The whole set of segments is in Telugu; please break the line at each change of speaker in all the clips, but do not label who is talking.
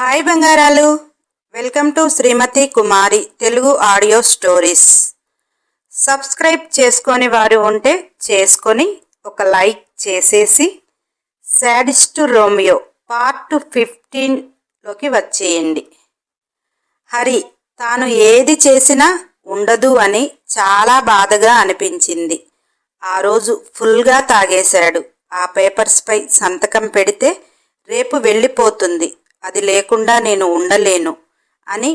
హాయ్ బంగారాలు. Welcome to Srimathi Kumari Telugu audio stories. Subscribe చేసుకొని వారు ఉంటే చేసుకొని ఒక లైక్ చేసేసి శాడిస్ట్ రోమియో పార్ట్ ఫిఫ్టీన్లోకి వచ్చేయండి. హరి తాను ఏది చేసినా ఉండదు అని చాలా బాధగా అనిపించింది. ఆ రోజు ఫుల్గా తాగేశాడు. ఆ పేపర్స్పై సంతకం పెడితే రేపు వెళ్ళిపోతుంది. అది లేకుండా నేను ఉండలేను అని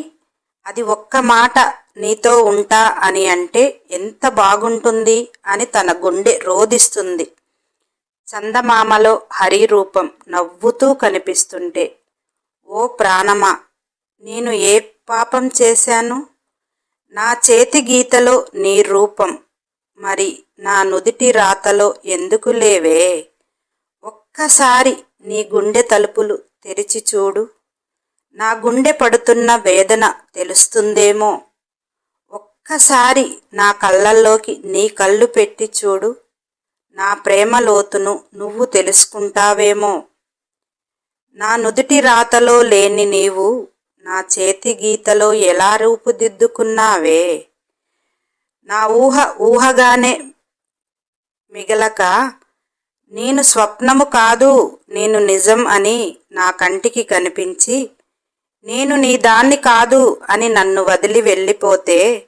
అది ఒక్క మాట నీతో ఉంటా అని అంటే ఎంత బాగుంటుంది అని తన గుండె రోదిస్తుంది చందమామలో హరి రూపం నవ్వుతూ కనిపిస్తుంటే ఓ ప్రాణమా నేను ఏ పాపం చేశాను? నా చేతి గీతలో నీ రూపం మరి నా నుదిటి రాతలో ఎందుకు లేవే? ఒక్కసారి నీ గుండె తలుపులు తెరిచి చూడు. నా గుండె పడుతున్న వేదన తెలుస్తుందేమో. ఒక్కసారి నా కళ్ళల్లోకి నీ కళ్ళు పెట్టి చూడు. నా ప్రేమ లోతును నువ్వు తెలుసుకుంటావేమో. నా నుదుటి రాతలో లేని నీవు నా చేతి గీతలో ఎలా రూపుదిద్దుకున్నావే? నా ఊహ ఊహగానే మిగలక నేను స్వప్నము కాదు నేను నిజం అని నా కంటికి కనిపించి నేను నీ దాన్ని కాదు అని నన్ను వదిలి వెళ్ళిపోతే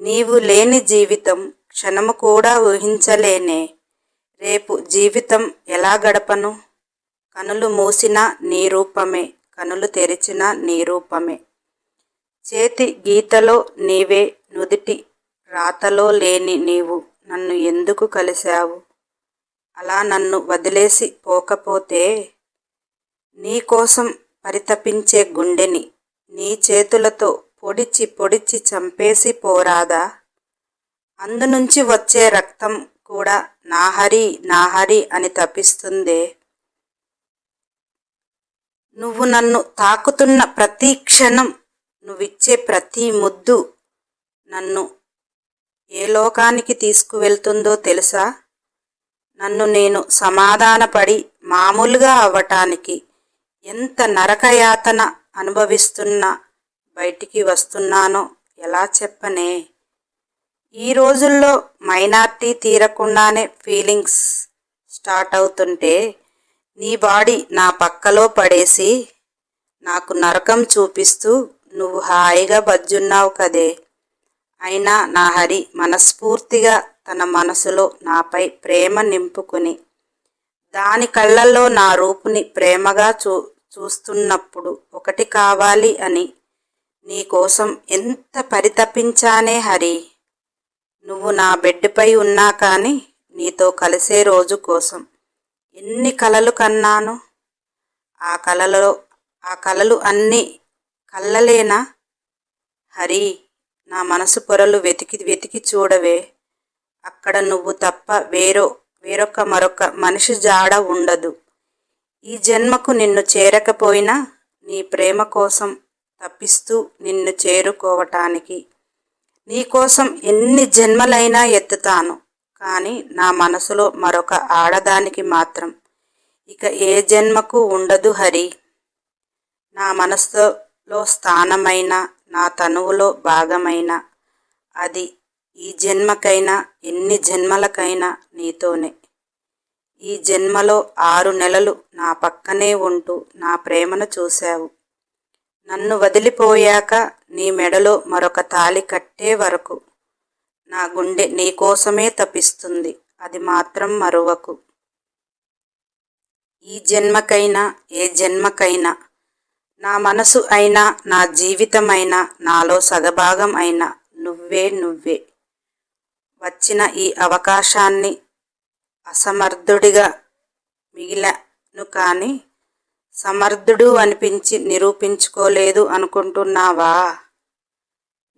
నీవు లేని జీవితం క్షణము కూడా ఊహించలేనే. రేపు జీవితం ఎలా గడపను? కనులు మూసిన నీ రూపమే కనులు తెరిచిన నీ రూపమే. చేతి గీతలో నీవే నుదిటి రాతలో లేని నీవు నన్ను ఎందుకు కలిశావు? అలా నన్ను వదిలేసి పోకపోతే నీకోసం పరితపించే గుండెని నీ చేతులతో పొడిచి పొడిచి చంపేసి పోరాదా? అందునుంచి వచ్చే రక్తం కూడా నాహరి నాహరి అని తపిస్తుందే నువ్వు నన్ను తాకుతున్న ప్రతి క్షణం నువ్విచ్చే ప్రతి ముద్దు నన్ను ఏ లోకానికి తీసుకువెళ్తుందో తెలుసా? నన్ను నేను సమాధానపడి మామూలుగా అవ్వటానికి ఎంత నరకయాతన అనుభవిస్తున్నా బయటికి వస్తున్నానో ఎలా చెప్పనే? ఈ రోజుల్లో మైనార్టీ తీరకుండానే ఫీలింగ్స్ స్టార్ట్ అవుతుంటే నీ బాడీ నా పక్కలో పడేసి నాకు నరకం చూపిస్తూ నువ్వు హాయిగా బజ్జున్నావు కదే. అయినా నా హరి మనస్ఫూర్తిగా తన మనసులో నాపై ప్రేమ నింపుకుని దాని కళ్ళల్లో నా రూపుని ప్రేమగా చూ చూస్తున్నప్పుడు ఒకటి కావాలి అని నీకోసం ఎంత పరితపించానే హరి. నువ్వు నా బెడ్పై ఉన్నా కానీ నీతో కలిసే రోజు కోసం ఎన్ని కలలు కన్నాను ఆ కలలో ఆ కలలు అన్నీ కళ్ళలేనా? హరి నా మనసు పొరలు వెతికి వెతికి చూడవే. అక్కడ నువ్వు తప్ప వేరో వేరొక మరొక మనిషి జాడ ఉండదు. ఈ జన్మకు నిన్ను చేరకపోయినా నీ ప్రేమ కోసం తప్పిస్తూ నిన్ను చేరుకోవటానికి. నీకోసం ఎన్ని జన్మలైనా ఎత్తుతాను కానీ నా మనసులో మరొక ఆడదానికి మాత్రం. ఇక ఏ జన్మకు ఉండదు హరి. నా మనసులో స్థానమైన నా తనువులో భాగమైన అది ఈ జన్మకైనా ఎన్ని జన్మలకైనా నీతోనే. ఈ జన్మలో ఆరు నెలలు నా పక్కనే ఉంటూ నా ప్రేమను చూశావు. నన్ను వదిలిపోయాక నీ మెడలో మరొక తాలి కట్టే వరకు నా గుండె నీకోసమే తపిస్తుంది అది మాత్రం మరువకు. ఈ జన్మకైనా ఏ జన్మకైనా నా మనసు అయినా నా జీవితమైనా నాలో సగభాగం అయినా నువ్వే నువ్వే. వచ్చిన ఈ అవకాశాన్ని అసమర్థుడిగా మిగిలను కానీ సమర్థుడు అనిపించి నిరూపించుకోలేదు అనుకుంటున్నావా?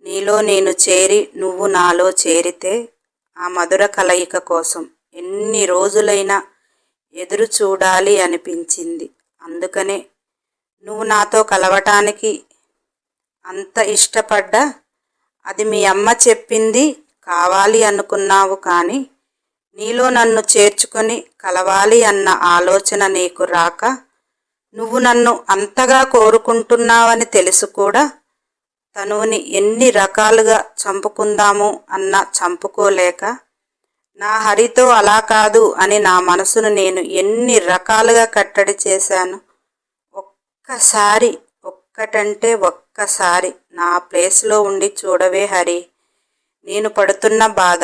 నీలో నేను చేరి నువ్వు నాలో చేరితే ఆ మధుర కలయిక కోసం ఎన్ని రోజులైనా ఎదురు చూడాలి అనిపించింది. అందుకనే నువ్వు నాతో కలవటానికి అంత ఇష్టపడ్డా అది మీ అమ్మ చెప్పింది కావాలి అనుకున్నావు కానీ నీలో నన్ను చేర్చుకొని కలవాలి అన్న ఆలోచన నీకు రాక నువ్వు నన్ను అంతగా కోరుకుంటున్నావని తెలుసు కూడా తనువుని ఎన్ని రకాలుగా చంపుకుందాము అన్న చంపుకోలేక నా హరితో అలా కాదు అని నా మనసును నేను ఎన్ని రకాలుగా కట్టడి చేశాను ఒక్కసారి ఒక్కటంటే ఒక్కసారి నా ప్లేస్లో ఉండి చూడవే హరి. నేను పడుతున్న బాధ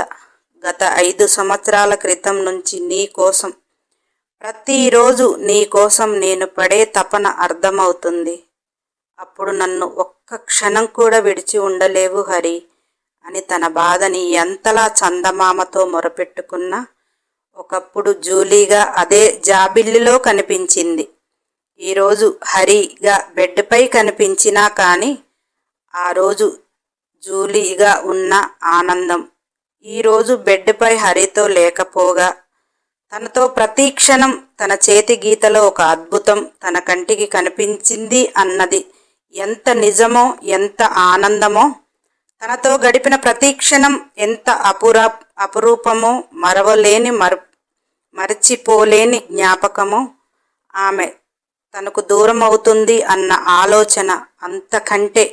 గత ఐదు సంవత్సరాల క్రితం నుంచి నీ కోసం. ప్రతిరోజు నీ కోసం నేను పడే తపన అర్థమవుతుంది. అప్పుడు నన్ను ఒక్క క్షణం కూడా విడిచి ఉండలేవు హరి అని తన బాధని ఎంతలా చందమామతో మొరపెట్టుకున్నా ఒకప్పుడు జూలీగా అదే జాబిల్లిలో కనిపించింది. ఈరోజు హరిగా బెడ్పై కనిపించినా కానీ ఆ రోజు జూలీగా ఉన్న ఆనందం. ఈరోజు బెడ్పై హరితో లేకపోగా తనతో ప్రతి క్షణం తన చేతి గీతలో ఒక అద్భుతం తన కంటికి కనిపించింది అన్నది ఎంత నిజమో ఎంత ఆనందమో తనతో గడిపిన ప్రతి క్షణం ఎంత అపురా అపురూపమో మరవలేని మర మరచిపోలేని జ్ఞాపకమో ఆమె తనకు దూరం అవుతుంది అన్న ఆలోచన అంతకంటే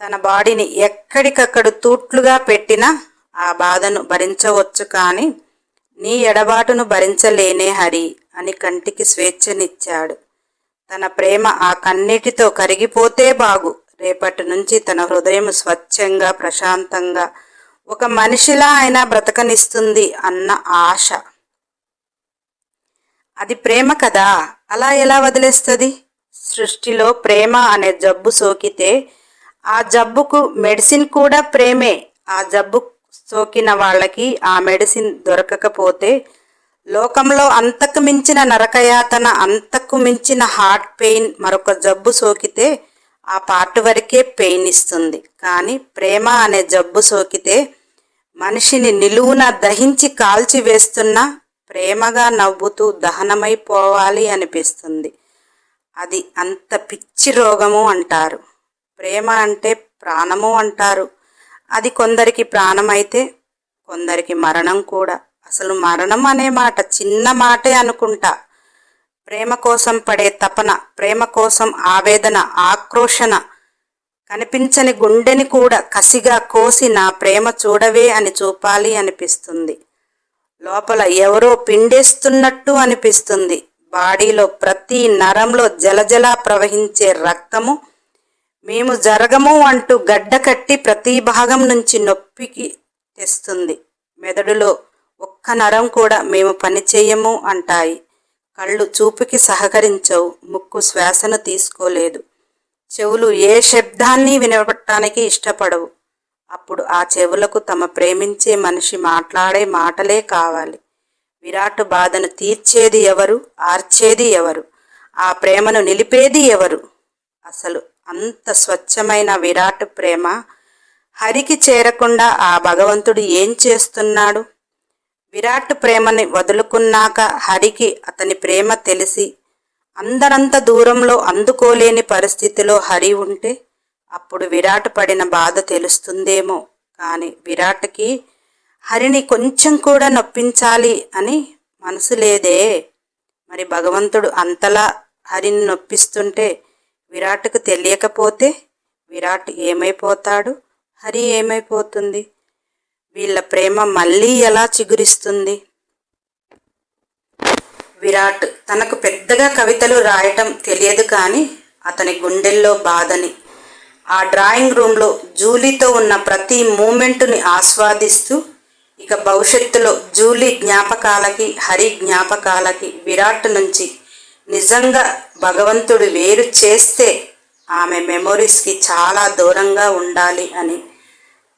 తన బాడీని ఎక్కడికక్కడ తూట్లుగా పెట్టినా ఆ బాధను భరించవచ్చు కానీ నీ ఎడబాటును భరించలేనే హరి అని కంటికి స్వేచ్ఛనిచ్చాడు. తన ప్రేమ ఆ కన్నిటితో కరిగిపోతే బాగు. రేపటి నుంచి తన హృదయం స్వచ్ఛంగా ప్రశాంతంగా ఒక మనిషిలా అయినా బ్రతకనిస్తుంది అన్న ఆశ. అది ప్రేమ కదా. అలా ఎలా వదిలేస్తుంది? సృష్టిలో ప్రేమ అనే జబ్బు సోకితే ఆ జబ్బుకు మెడిసిన్ కూడా ప్రేమే. ఆ జబ్బు సోకిన వాళ్ళకి ఆ మెడిసిన్ దొరకకపోతే లోకంలో అంతకు మించిన నరకయాతన అంతకు మించిన హార్ట్ పెయిన్ మరొక జబ్బు సోకితే ఆ పార్ట్ వరకే పెయిన్ ఇస్తుంది. కానీ ప్రేమ అనే జబ్బు సోకితే మనిషిని నిలువున దహించి కాల్చివేస్తున్న ప్రేమగా నవ్వుతూ దహనమైపోవాలి అనిపిస్తుంది. అది అంత పిచ్చి రోగము అంటారు. ప్రేమ అంటే ప్రాణము అంటారు. అది కొందరికి ప్రాణమైతే కొందరికి మరణం కూడా. అసలు మరణం అనే మాట చిన్న మాటే అనుకుంటా. ప్రేమ కోసం పడే తపన ప్రేమ కోసం ఆవేదన ఆక్రోషణ కనిపించని గుండెని కూడా కసిగా కోసి నా ప్రేమ చూడవే అని చూపాలి అనిపిస్తుంది. లోపల ఎవరో పిండేస్తున్నట్టు అనిపిస్తుంది. బాడీలో ప్రతి నరంలో జలజలా ప్రవహించే రక్తము మేము జరగము అంటూ గడ్డ కట్టి ప్రతి భాగం నుంచి నొప్పికి తెస్తుంది. మెదడులో ఒక్క నరం కూడా మేము పని చేయము అంటాయి. కళ్ళు చూపుకి సహకరించవు ముక్కు శ్వాసను తీసుకోలేదు. చెవులు ఏ శబ్దాన్ని వినపడటానికి ఇష్టపడవు. అప్పుడు ఆ చెవులకు తమ ప్రేమించే మనిషి మాట్లాడే మాటలే కావాలి. విరాట్ బాధను తీర్చేది ఎవరు? ఆర్చేది ఎవరు? ఆ ప్రేమను నిలిపేది ఎవరు? అసలు అంత స్వచ్ఛమైన విరాట్ ప్రేమ. హరికి చేరకుండా ఆ భగవంతుడు ఏం చేస్తున్నాడు? విరాట్ ప్రేమని వదులుకున్నాక హరికి అతని ప్రేమ తెలిసి అందరంత దూరంలో అందుకోలేని పరిస్థితిలో హరి ఉంటే అప్పుడు విరాట్ పడిన బాధ తెలుస్తుందేమో. కానీ విరాట్కి హరిని కొంచెం కూడా నొప్పించాలి అని మనసు లేదే. మరి భగవంతుడు అంతలా హరిని నొప్పిస్తుంటే విరాట్కు తెలియకపోతే విరాట్ ఏమైపోతాడు? హరి ఏమైపోతుంది? వీళ్ళ ప్రేమ మళ్ళీ ఎలా చిగురిస్తుంది? విరాట్ తనకు పెద్దగా కవితలు రాయటం తెలియదు కానీ అతని గుండెల్లో బాధని ఆ డ్రాయింగ్ రూమ్లో జూలీతో ఉన్న ప్రతి మూమెంటుని ఆస్వాదిస్తూ ఇక భవిష్యత్తులో జూలీ జ్ఞాపకాలకి హరి జ్ఞాపకాలకి విరాట్ నుంచి నిజంగా భగవంతుడు వేరు చేస్తే ఆమె మెమొరీస్కి చాలా దూరంగా ఉండాలి అని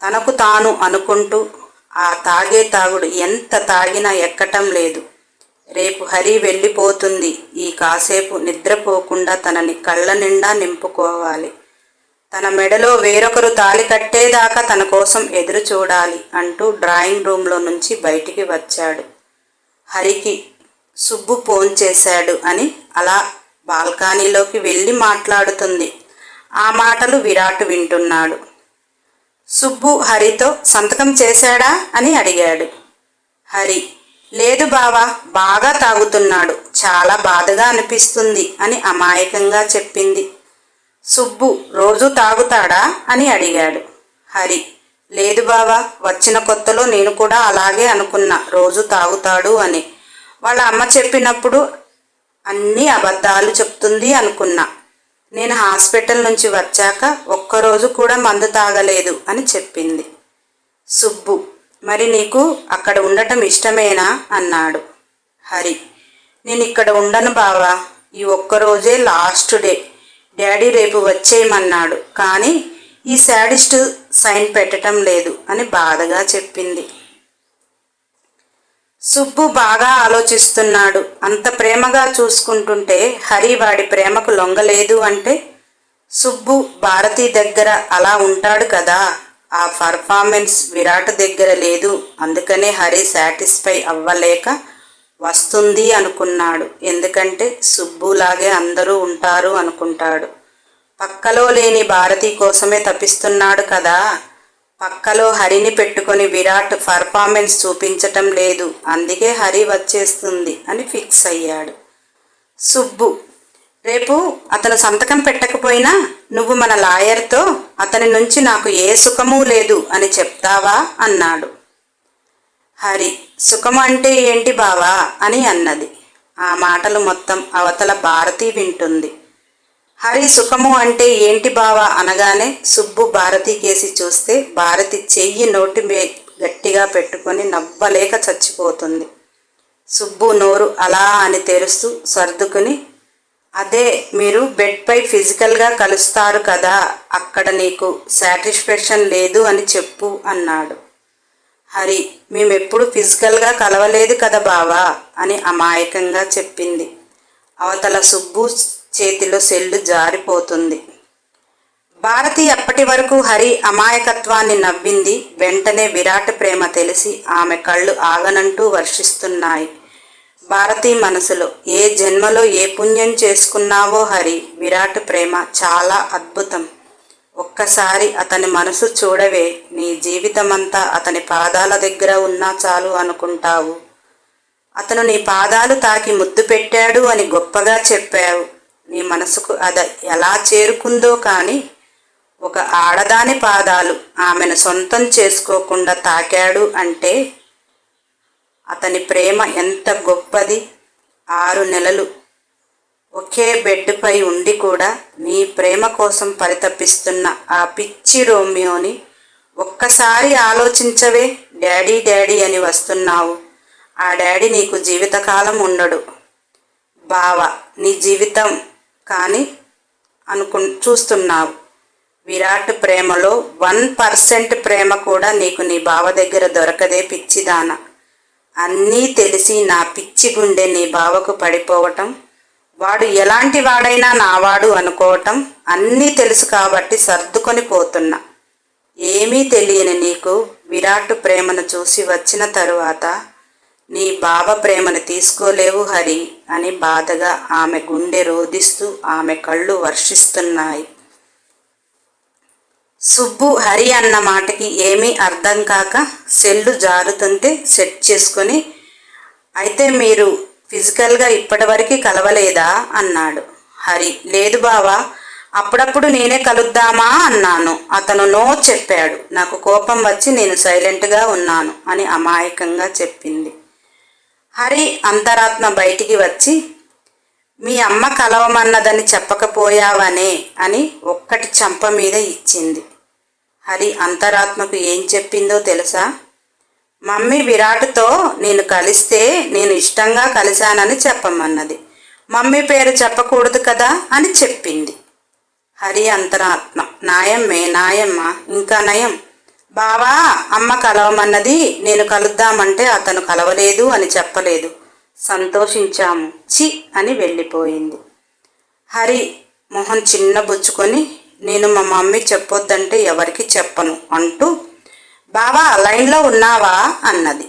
తనకు తాను అనుకుంటూ ఆ తాగే తాగుడు ఎంత తాగినా ఎక్కటం లేదు. రేపు హరి వెళ్ళిపోతుంది. ఈ కాసేపు నిద్రపోకుండా తనని కళ్ళ నిండా నింపుకోవాలి. తన మెడలో వేరొకరు తాళి కట్టేదాకా తన కోసం ఎదురు చూడాలి అంటూ డ్రాయింగ్ రూమ్లో నుంచి బయటికి వచ్చాడు. హరికి సుబ్బు ఫోన్ చేశాడు అని అలా బాల్కనీలోకి వెళ్ళి మాట్లాడుతుంది. ఆ మాటలు విరాట్ వింటున్నాడు. సుబ్బు హరితో సంతకం చేశాడా అని అడిగాడు. హరి లేదు బావా బాగా తాగుతున్నాడు చాలా బాధగా అనిపిస్తుంది అని అమాయకంగా చెప్పింది. సుబ్బు రోజు తాగుతాడా అని అడిగాడు. హరి లేదు బావా వచ్చిన కొత్తలో నేను కూడా అలాగే అనుకున్నా రోజు తాగుతాడు అని. వాళ్ళ అమ్మ చెప్పినప్పుడు అన్నీ అబద్ధాలు చెప్తుంది అనుకున్నా. నేను హాస్పిటల్ నుంచి వచ్చాక ఒక్కరోజు కూడా మందు తాగలేదు అని చెప్పింది. సుబ్బు మరి నీకు అక్కడ ఉండటం ఇష్టమేనా? అన్నాడు. హరి నేను ఇక్కడ ఉండను బావా ఈ ఒక్కరోజే లాస్ట్ డే. డాడీ రేపు వచ్చేయమన్నాడు కానీ ఈ శాడిస్ట్ సైన్ పెట్టడం లేదు అని బాధగా చెప్పింది. సుబ్బు బాగా ఆలోచిస్తున్నాడు. అంత ప్రేమగా చూసుకుంటుంటే హరి వాడి ప్రేమకు లొంగలేదు అంటే సుబ్బు భారతి దగ్గర అలా ఉంటాడు కదా. ఆ పర్ఫార్మెన్స్ విరాట్ దగ్గర లేదు. అందుకనే హరి సాటిస్ఫై అవ్వలేక వస్తుంది అనుకున్నాడు. ఎందుకంటే సుబ్బులాగే అందరూ ఉంటారు అనుకుంటాడు. పక్కలో లేని భారతి కోసమే తప్పిస్తున్నాడు కదా. పక్కలో హరిని పెట్టుకొని విరాట్ పర్ఫార్మెన్స్ చూపించటం లేదు. అందుకే హరి వచ్చేస్తుంది అని ఫిక్స్ అయ్యాడు. సుబ్బు రేపు అతను సంతకం పెట్టకపోయినా నువ్వు మన లాయర్తో అతని నుంచి నాకు ఏ సుఖమూ లేదు అని చెప్తావా? అన్నాడు. హరి సుఖం అంటే ఏంటి బావా? అని అన్నది. ఆ మాటలు మొత్తం అవతల భారతి వింటుంది. హరి సుఖము అంటే ఏంటి బావా? అనగానే సుబ్బు భారతి కేసి చూస్తే భారతి చెయ్యి నోటి మే గట్టిగా పెట్టుకొని నవ్వలేక చచ్చిపోతుంది. సుబ్బు నోరు అలా అని తెరుస్తూ సర్దుకుని అదే మీరు బెడ్పై ఫిజికల్గా కలుస్తారు కదా అక్కడ నీకు సాటిస్ఫాక్షన్ లేదు అని చెప్పు అన్నాడు. హరి మేమెప్పుడు ఫిజికల్గా కలవలేదు కదా బావా? అని అమాయకంగా చెప్పింది. అవతల సుబ్బు చేతిలో సెల్లు జారిపోతుంది. భారతి అప్పటి వరకు హరి అమాయకత్వాన్ని నవ్వింది. వెంటనే విరాట్ ప్రేమ తెలిసి ఆమె కళ్ళు ఆగనంటూ వర్షిస్తున్నాయి. భారతి మనసులో ఏ జన్మలో ఏ పుణ్యం చేసుకున్నావో హరి? విరాట్ ప్రేమ చాలా అద్భుతం. ఒక్కసారి అతని మనసు చూడవే నీ జీవితమంతా అతని పాదాల దగ్గర ఉన్నా చాలు అనుకుంటావు. అతను నీ పాదాలు తాకి ముద్దు పెట్టాడు అని గొప్పగా చెప్పావు. నీ మనసుకు అది ఎలా చేరుకుందో కానీ ఒక ఆడదాని పాదాలు ఆమెను సొంతం చేసుకోకుండా తాకాడు అంటే అతని ప్రేమ ఎంత గొప్పది. ఆరు నెలలు ఒకే బెడ్పై ఉండి కూడా నీ ప్రేమ కోసం పరితపిస్తున్న ఆ పిచ్చి రోమియోని ఒక్కసారి ఆలోచించవే డాడీ డాడీ అని వస్తున్నావు. ఆ డాడీ నీకు జీవితకాలం ఉండడు. బావ నీ జీవితం కానీ అనుకు చూస్తున్నావు. విరాట్ ప్రేమలో వన్ పర్సెంట్ ప్రేమ కూడా నీకు నీ బావ దగ్గర దొరకదే పిచ్చిదాన. అన్నీ తెలిసి నా పిచ్చి గుండె నీ బావకు పడిపోవటం వాడు ఎలాంటి వాడైనా నావాడు అనుకోవటం అన్నీ తెలుసు కాబట్టి సర్దుకొని పోతున్నా. ఏమీ తెలియని నీకు విరాట్ ప్రేమను చూసి వచ్చిన తరువాత నీ బావ ప్రేమను తీసుకోలేవు హరి అని బాధగా ఆమె గుండె రోధిస్తూ ఆమె కళ్ళు వర్షిస్తున్నాయి. సుబ్బు హరి అన్న మాటకి ఏమీ అర్థం కాక సెల్లు జారుతుంటే సెట్ చేసుకొని అయితే మీరు ఫిజికల్గా ఇప్పటివరకు కలవలేదా? అన్నాడు. హరి లేదు బావా అప్పుడప్పుడు నేనే కలుద్దామా? అన్నాను. అతను నో చెప్పాడు. నాకు కోపం వచ్చి నేను సైలెంట్గా ఉన్నాను అని అమాయకంగా చెప్పింది. హరి అంతరాత్మ బయటికి వచ్చి మీ అమ్మ కలవమన్నదని చెప్పకపోయావనే అని ఒక్కటి చంప మీద ఇచ్చింది. హరి అంతరాత్మకు ఏం చెప్పిందో తెలుసా? మమ్మీ విరాట్తో నేను కలిస్తే నేను ఇష్టంగా కలిశానని చెప్పమన్నది. మమ్మీ పేరు చెప్పకూడదు కదా అని చెప్పింది. హరి అంతరాత్మ నాయమ్మే నాయమ్మ ఇంకా నయం. బావా అమ్మ కలవమన్నది నేను కలుద్దామంటే అతను కలవలేదు అని చెప్పలేదు. సంతోషించాము. చి అని వెళ్ళిపోయింది. హరి మొహం చిన్న బుచ్చుకొని నేను మా మమ్మీ చెప్పొద్దంటే ఎవరికి చెప్పను అంటూ బావా లైన్లో ఉన్నావా? అన్నది.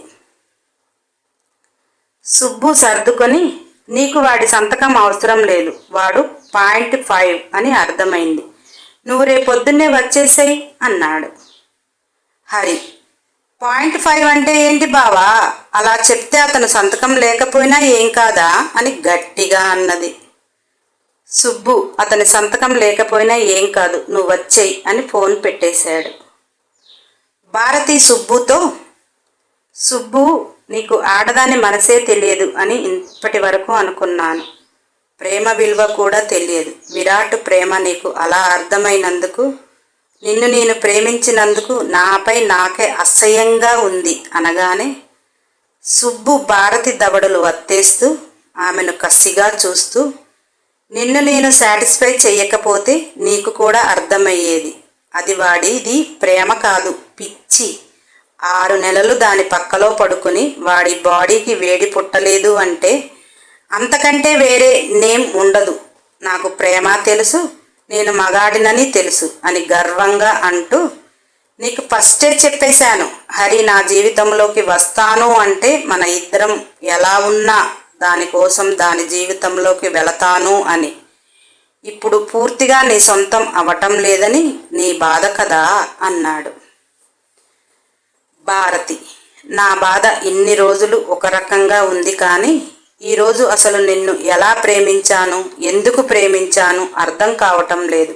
సుబ్బు సర్దుకొని నీకు వాడి సంతకం అవసరం లేదు. వాడు పాయింట్ ఫైవ్ అని అర్థమైంది. నువ్వు రేపొద్దున్నే వచ్చేసేయి అన్నాడు. హరి. పాయింట్ ఫైవ్ అంటే ఏంటి బావా? అలా చెప్తే అతను సంతకం లేకపోయినా ఏం కాదా? అని గట్టిగా అన్నది. సుబ్బు అతని సంతకం లేకపోయినా ఏం కాదు నువ్వు వచ్చేయి అని ఫోన్ పెట్టేశాడు. భారతి సుబ్బుతో సుబ్బు నీకు ఆడదాని మనసే తెలియదు అని ఇప్పటి వరకు అనుకున్నాను. ప్రేమ విలువ కూడా తెలియదు. విరాట్ ప్రేమ నీకు అలా అర్థమైనందుకు నిన్ను నేను ప్రేమించినందుకు నాపై నాకే అసహ్యంగా ఉంది అనగానే సుబ్బు భారతి దవడలు వత్తేస్తూ ఆమెను కసిగా చూస్తూ నిన్ను నేను సాటిస్ఫై చేయకపోతే నీకు కూడా అర్థమయ్యేది. అది వాడిది ప్రేమ కాదు పిచ్చి. ఆరు నెలలు దాని పక్కలో పడుకుని వాడి బాడీకి వేడి పుట్టలేదు అంటే అంతకంటే వేరే నేమ్ ఉండదు. నాకు ప్రేమ తెలుసు నేను మగాడినని తెలుసు అని గర్వంగా అంటూ నీకు ఫస్టే చెప్పేశాను. హరి నా జీవితంలోకి వస్తాను అంటే మన ఇద్దరం ఎలా ఉన్నా దానికోసం దాని జీవితంలోకి వెళతాను అని. ఇప్పుడు పూర్తిగా నీ సొంతం అవటం లేదని నీ బాధ కదా అన్నాడు. భారతి నా బాధ ఇన్ని రోజులు ఒక రకంగా ఉంది కానీ ఈరోజు అసలు నిన్ను ఎలా ప్రేమించాను ఎందుకు ప్రేమించాను అర్థం కావటం లేదు.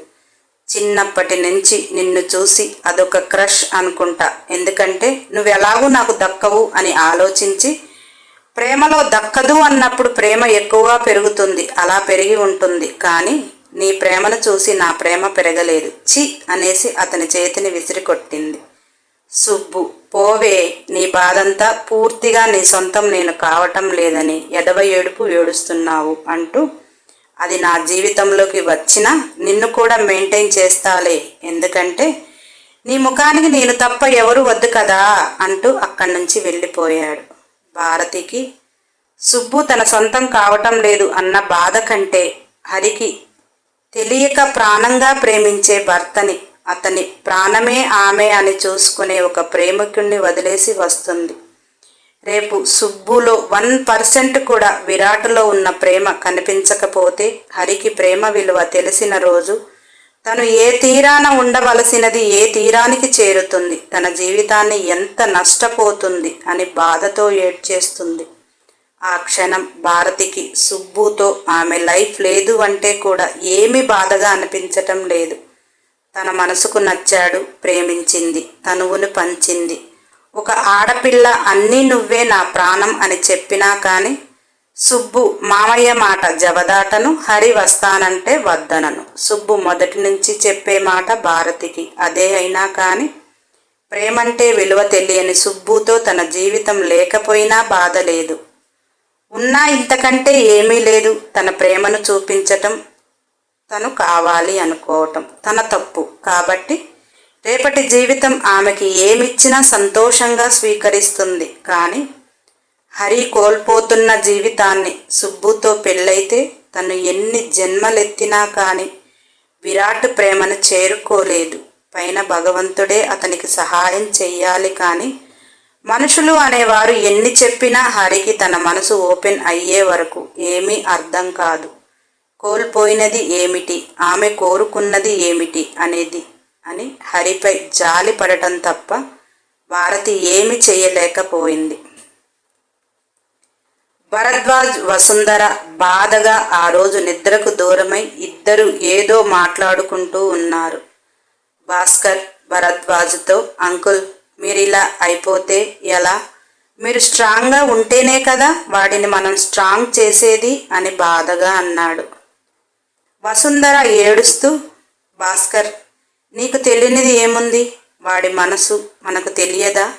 చిన్నప్పటి నుంచి నిన్ను చూసి అదొక క్రష్ అనుకుంటా. ఎందుకంటే నువ్వు ఎలాగూ నాకు దక్కవు అని ఆలోచించి ప్రేమలో దక్కదు అన్నప్పుడు ప్రేమ ఎక్కువగా పెరుగుతుంది అలా పెరిగి ఉంటుంది. కానీ నీ ప్రేమను చూసి నా ప్రేమ పెరగలేదు. చి అనేసి అతని చేతిని విసిరికొట్టింది. సుబ్బు పోవే నీ బాధంతా పూర్తిగా నీ సొంతం నేను కావటం లేదని ఎడవ ఏడుపు ఏడుస్తున్నావు అంటూ అది నా జీవితంలోకి వచ్చిన నిన్ను కూడా మెయింటైన్ చేస్తాలే. ఎందుకంటే నీ ముఖానికి నేను తప్ప ఎవరు వద్దు కదా అంటూ అక్కడి నుంచి వెళ్ళిపోయాడు. భారతికి సుబ్బు తన సొంతం కావటం లేదు అన్న బాధ కంటే హరికి తెలియక ప్రాణంగా ప్రేమించే భర్తని అతని ప్రాణమే ఆమె అని చూసుకునే ఒక ప్రేమికుణ్ణి వదిలేసి వస్తుంది. రేపు సుబ్బులో వన్ పర్సెంట్ కూడా విరాటులో ఉన్న ప్రేమ కనిపించకపోతే హరికి ప్రేమ విలువ తెలిసిన రోజు తను ఏ తీరాన ఉండవలసినది ఏ తీరానికి చేరుతుంది? తన జీవితాన్ని ఎంత నష్టపోతుంది? అని బాధతో ఏడ్చేస్తుంది. ఆ క్షణం భారతికి సుబ్బుతో ఆమె లైఫ్ లేదు అంటే కూడా ఏమీ బాధగా అనిపించటం లేదు. తన మనసుకు నచ్చాడు ప్రేమించింది తనువును పంచింది. ఒక ఆడపిల్ల అన్నీ నువ్వే నా ప్రాణం అని చెప్పినా కానీ సుబ్బు మామయ్య మాట జవదాటను హరి వస్తానంటే వద్దనను. సుబ్బు మొదటి నుంచి చెప్పే మాట భారతికి. అదే అయినా కానీ ప్రేమంటే విలువ తెలియని సుబ్బుతో తన జీవితం లేకపోయినా బాధ లేదు. ఉన్నా ఇంతకంటే ఏమీ లేదు. తన ప్రేమను చూపించటం తను కావాలి అనుకోవటం తన తప్పు. కాబట్టి రేపటి జీవితం ఆమెకి ఏమిచ్చినా సంతోషంగా స్వీకరిస్తుంది. కానీ హరి కోల్పోతున్న జీవితాన్ని సుబ్బుతో పెళ్ళైతే తను ఎన్ని జన్మలెత్తినా కానీ విరాట్ ప్రేమను చేరుకోలేదు. పైన భగవంతుడే అతనికి సహాయం చెయ్యాలి కానీ మనుషులు అనేవారు ఎన్ని చెప్పినా హరికి తన మనసు ఓపెన్ అయ్యే వరకు ఏమీ అర్థం కాదు. కోల్పోయినది ఏమిటి? ఆమె కోరుకున్నది ఏమిటి అనేది అని హరిపై జాలి పడటం తప్ప భారతి ఏమి చేయలేకపోయింది. భరద్వాజ్ వసుంధర బాధగా ఆ రోజు నిద్రకు దూరమై ఇద్దరు ఏదో మాట్లాడుకుంటూ ఉన్నారు. భాస్కర్ భరద్వాజ్తో అంకుల్ మీరు ఇలా అయిపోతే ఎలా? మీరు స్ట్రాంగ్గా ఉంటేనే కదా వాడిని మనం స్ట్రాంగ్ చేసేది అని బాధగా అన్నాడు. వసుంధర ఏడుస్తూ భాస్కర్ నీకు తెలియనిది ఏముంది? వాడి మనసు మనకు తెలియదా?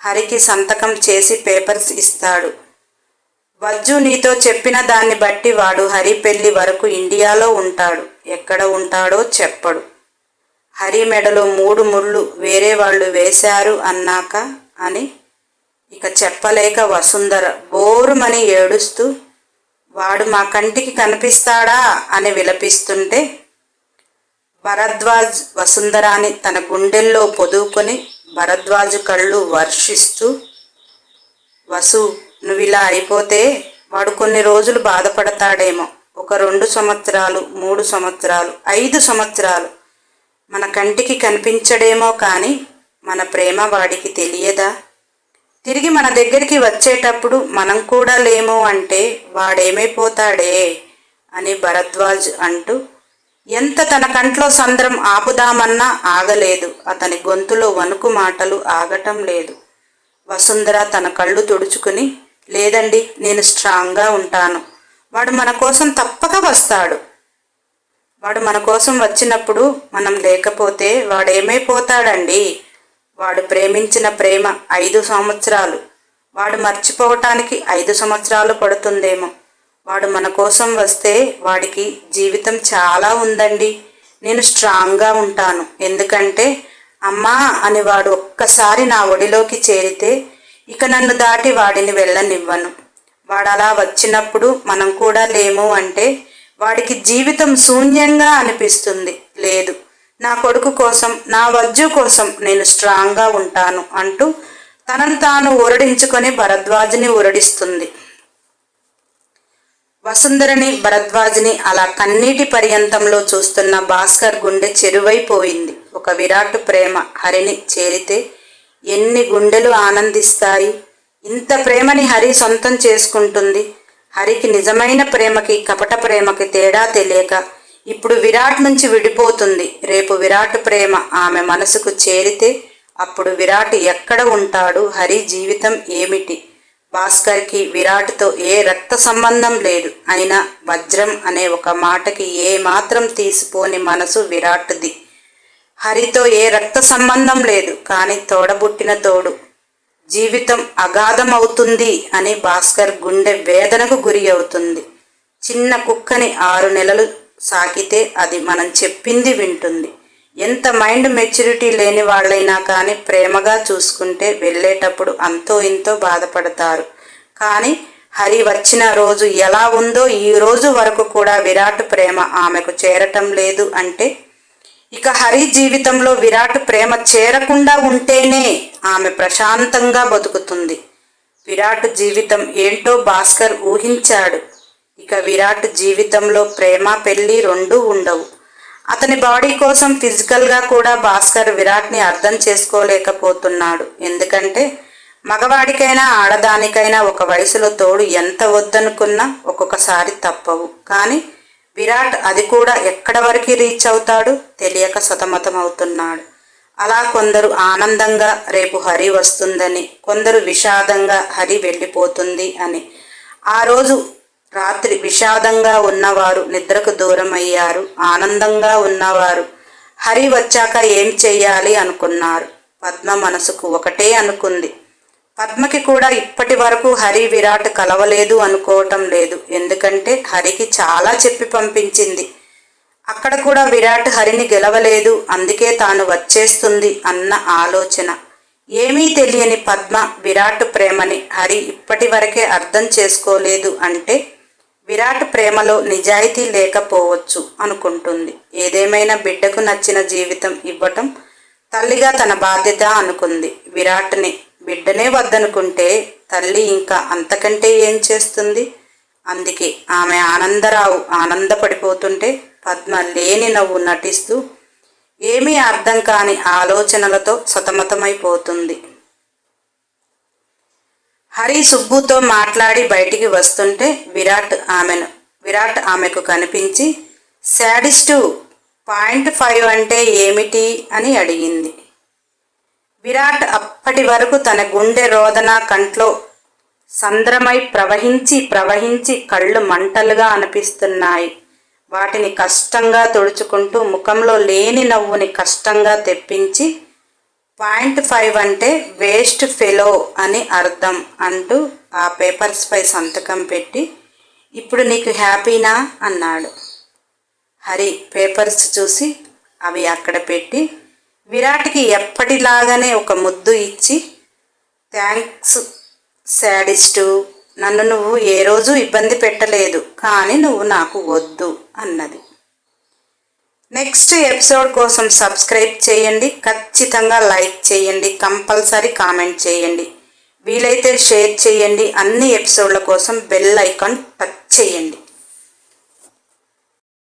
హరికి సంతకం చేసి పేపర్స్ ఇస్తాడు. వజ్జు నీతో చెప్పిన దాన్ని బట్టి వాడు హరి పెళ్ళి వరకు ఇండియాలో ఉంటాడు. ఎక్కడ ఉంటాడో చెప్పడు. హరి మెడలో మూడు ముళ్ళు వేరే వాళ్ళు వేశారు అన్నాక అని ఇక చెప్పలేక వసుంధర బోరుమని ఏడుస్తూ వాడు మా కంటికి కనిపిస్తాడా అని విలపిస్తుంటే భరద్వాజ్ వసుంధరాని తన గుండెల్లో పొదువుకొని భరద్వాజు కళ్ళు వర్షిస్తూ వసు నువ్వు ఇలా అయిపోతే వాడు కొన్ని రోజులు బాధపడతాడేమో. ఒక రెండు సంవత్సరాలు మూడు సంవత్సరాలు ఐదు సంవత్సరాలు మన కంటికి కనిపించడేమో కానీ మన ప్రేమ వాడికి తెలియదా? తిరిగి మన దగ్గరికి వచ్చేటప్పుడు మనం కూడా లేము అంటే వాడేమైపోతాడే అని భరద్వాజ్ అంటూ ఎంత తన కంట్లో సంద్రం ఆపుదామన్నా ఆగలేదు. అతని గొంతులో వణుకు మాటలు ఆగటం లేదు. వసుంధర తన కళ్ళు తుడుచుకుని లేదండి నేను స్ట్రాంగ్గా ఉంటాను. వాడు మన కోసం తప్పక వస్తాడు. వాడు మన కోసం వచ్చినప్పుడు మనం లేకపోతే వాడేమైపోతాడండి? వాడు ప్రేమించిన ప్రేమ ఐదు సంవత్సరాలు. వాడు మర్చిపోవటానికి ఐదు సంవత్సరాలు పడుతుందేమో. వాడు మన కోసం వస్తే వాడికి జీవితం చాలా ఉందండి. నేను స్ట్రాంగ్గా ఉంటాను. ఎందుకంటే అమ్మా అని వాడు ఒక్కసారి నా ఒడిలోకి చేరితే ఇక నన్ను దాటి వాడిని వెళ్ళనివ్వను. వాడు అలా వచ్చినప్పుడు మనం కూడా లేము అంటే వాడికి జీవితం శూన్యంగా అనిపిస్తుంది. లేదు నా కొడుకు కోసం నా వజ్జు కోసం నేను స్ట్రాంగ్గా ఉంటాను అంటూ తనను తాను ఊరడించుకొని భరద్వాజుని ఊరడిస్తుంది. వసుంధరని భరద్వాజ్ని అలా కన్నీటి పర్యంతంలో చూస్తున్న భాస్కర్ గుండె చెరువైపోయింది. ఒక విరాట్ ప్రేమ హరిని చేరితే ఎన్ని గుండెలు ఆనందిస్తాయి. ఇంత ప్రేమని హరి సొంతం చేసుకుంటుంది. హరికి నిజమైన ప్రేమకి కపట ప్రేమకి తేడా తెలియక ఇప్పుడు విరాట్ నుంచి విడిపోతుంది. రేపు విరాట్ ప్రేమ ఆమె మనసుకు చేరితే అప్పుడు విరాట్ ఎక్కడ ఉంటాడు? హరి జీవితం ఏమిటి? భాస్కర్కి విరాట్తో ఏ రక్త సంబంధం లేదు. అయినా వజ్రం అనే ఒక మాటకి ఏ మాత్రం తీసిపోని మనసు విరాట్ది. హరితో ఏ రక్త సంబంధం లేదు. కానీ తోడబుట్టిన తోడు. జీవితం అగాధం అవుతుంది అని భాస్కర్ గుండె వేదనకు గురి అవుతుంది. చిన్న కుక్కని ఆరు నెలలు సాకితే అది మనం చెప్పింది వింటుంది. ఎంత మైండ్ మెచ్యూరిటీ లేని వాళ్ళైనా కానీ ప్రేమగా చూసుకుంటే వెళ్ళేటప్పుడు అంతో ఇంతో బాధపడతారు. కానీ హరి వచ్చిన రోజు ఎలా ఉందో ఈ రోజు వరకు కూడా విరాట్ ప్రేమ ఆమెకు చేరటం లేదు అంటే ఇక హరి జీవితంలో విరాట్ ప్రేమ చేరకుండా ఉంటేనే ఆమె ప్రశాంతంగా బతుకుతుంది. విరాట్ జీవితం ఏంటో భాస్కర్ ఊహించాడు. ఇక విరాట్ జీవితంలో ప్రేమ పెళ్ళి రెండూ ఉండవు. అతని బాడీ కోసం ఫిజికల్గా కూడా భాస్కర్ విరాట్ని అర్థం చేసుకోలేకపోతున్నాడు. ఎందుకంటే మగవాడికైనా ఆడదానికైనా ఒక వయసులో తోడు ఎంత వద్దనుకున్నా ఒక్కొక్కసారి తప్పవు. కానీ విరాట్ అది కూడా ఎక్కడ వరకు రీచ్ అవుతాడు తెలియక సతమతం అవుతున్నాడు అలా కొందరు ఆనందంగా రేపు హరి వస్తుందని కొందరు విషాదంగా హరి వెళ్ళిపోతుంది అని. ఆ రోజు రాత్రి విషాదంగా ఉన్నవారు నిద్రకు దూరం అయ్యారు ఆనందంగా ఉన్నవారు హరి వచ్చాక ఏం చెయ్యాలి అనుకున్నారు. పద్మ మనసుకు ఒకటే అనుకుంది. పద్మకి కూడా ఇప్పటి వరకు హరి విరాట్ కలవలేదు అనుకోవటం లేదు. ఎందుకంటే హరికి చాలా చెప్పి పంపించింది. అక్కడ కూడా విరాట్ హరిని గెలవలేదు అందుకే తాను వచ్చేస్తుంది అన్న ఆలోచన. ఏమీ తెలియని పద్మ విరాట్ ప్రేమని హరి ఇప్పటి వరకే అర్థం చేసుకోలేదు అంటే విరాట్ ప్రేమలో నిజాయితీ లేకపోవచ్చు అనుకుంటుంది. ఏదేమైనా బిడ్డకు నచ్చిన జీవితం ఇవ్వటం తల్లిగా తన బాధ్యత అనుకుంది. విరాట్ని బిడ్డనే వద్దనుకుంటే తల్లి ఇంకా అంతకంటే ఏం చేస్తుంది? అందుకే ఆమె ఆనందరావు ఆనందపడిపోతుంటే పద్మ లేని నవ్వు నటిస్తూ ఏమీ అర్థం కాని ఆలోచనలతో సతమతమైపోతుంది. హరి సుబ్బుతో మాట్లాడి బయటికి వస్తుంటే విరాట్ ఆమెను విరాట్ ఆమెకు కనిపించి శాడిస్టు పాయింట్ ఫైవ్ అంటే ఏమిటి? అని అడిగింది. విరాట్ అప్పటి వరకు తన గుండె రోదన కంట్లో సంద్రమై ప్రవహించి ప్రవహించి కళ్ళు మంటలుగా అనిపిస్తున్నాయి. వాటిని కష్టంగా తుడుచుకుంటూ ముఖంలో లేని నవ్వుని కష్టంగా తెప్పించి పాయింట్ ఫైవ్ అంటే వేస్ట్ ఫెలో అని అర్థం అంటూ ఆ పేపర్స్పై సంతకం పెట్టి ఇప్పుడు నీకు హ్యాపీనా? అన్నాడు. హరి పేపర్స్ చూసి అవి అక్కడ పెట్టి విరాట్కి ఎప్పటిలాగానే ఒక ముద్దు ఇచ్చి థ్యాంక్స్ శాడిస్టు నన్ను నువ్వు ఏ రోజు ఇబ్బంది పెట్టలేదు కానీ నువ్వు నాకు వద్దు అన్నది. నెక్స్ట్ ఎపిసోడ్ కోసం సబ్స్క్రైబ్ చేయండి ఖచ్చితంగా లైక్ చేయండి కంపల్సరీ కామెంట్ చేయండి. వీలైతే షేర్ చేయండి అన్ని ఎపిసోడ్ల కోసం బెల్ ఐకాన్ టచ్ చేయండి.